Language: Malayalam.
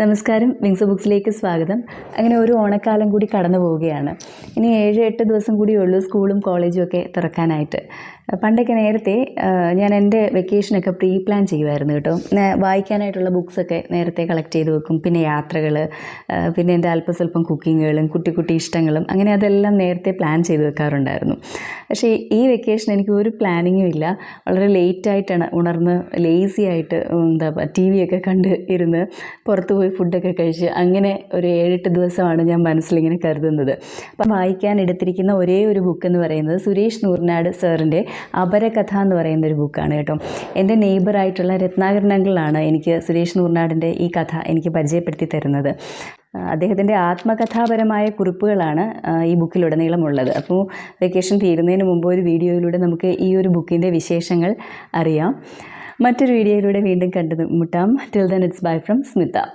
നമസ്കാരം വിങ്സ് ബുക്സിലേക്ക് സ്വാഗതം. അങ്ങനെ ഒരു ഓണക്കാലം കൂടി കടന്നു പോവുകയാണ്. ഇനി ഏഴ് എട്ട് ദിവസം കൂടിയേ ഉള്ളൂ സ്കൂളും കോളേജും ഒക്കെ തുറക്കാനായിട്ട്. പണ്ടൊക്കെ നേരത്തെ ഞാൻ എന്റെ വെക്കേഷനൊക്കെ പ്രീ പ്ലാൻ ചെയ്യുമായിരുന്നു കേട്ടോ. വായിക്കാനായിട്ടുള്ള ബുക്സൊക്കെ നേരത്തെ കളക്ട് ചെയ്ത് വെക്കും. പിന്നെ യാത്രകൾ പിന്നെ എന്റെ അല്പസ്വല്പം കുക്കിങ്ങുകളും കുട്ടി കുട്ടി ഇഷ്ടങ്ങളും അങ്ങനെ അതെല്ലാം നേരത്തെ പ്ലാൻ ചെയ്ത് വെക്കാറുണ്ടായിരുന്നു. പക്ഷേ ഈ വെക്കേഷൻ എനിക്ക് ഒരു പ്ലാനിങ്ങും ഇല്ല. വളരെ ലേറ്റായിട്ടാണ് ഉണർന്ന് ലേസി ആയിട്ട് എന്താ ടി വിയൊക്കെ കണ്ട് ഇരുന്ന് പുറത്ത് പോയി ഫുഡൊക്കെ കഴിച്ച് അങ്ങനെ ഒരു ഏഴെട്ട് ദിവസമാണ് ഞാൻ മനസ്സിലിങ്ങനെ കരുതുന്നത്. അപ്പം വായിക്കാൻ എടുത്തിരിക്കുന്ന ഒരേ ഒരു ബുക്ക് എന്ന് പറയുന്നത് സുരേഷ് നൂർനാട് സാറിന്റെ അപരകഥ എന്ന് പറയുന്ന ഒരു ബുക്കാണ് കേട്ടോ. എന്റെ നെയ്ബറായിട്ടുള്ള രത്നാകരൻ എനിക്ക് സുരേഷ് നൂർനാടിന്റെ ഈ കഥ എനിക്ക് പരിചയപ്പെടുത്തി തരുന്നത്. അദ്ദേഹത്തിന്റെ ആത്മകഥാപരമായ കുറിപ്പുകളാണ് ഈ ഈ ബുക്കിലുടനീളമുള്ളത് അപ്പോൾ വെക്കേഷൻ തീരുന്നതിന് മുമ്പ് ഒരു വീഡിയോയിലൂടെ നമുക്ക് ഈ ഒരു ബുക്കിന്റെ വിശേഷങ്ങൾ അറിയാം. മറ്റൊരു വീഡിയോയിലൂടെ വീണ്ടും കണ്ടുമുട്ടാം. Till then it's bye from Smitha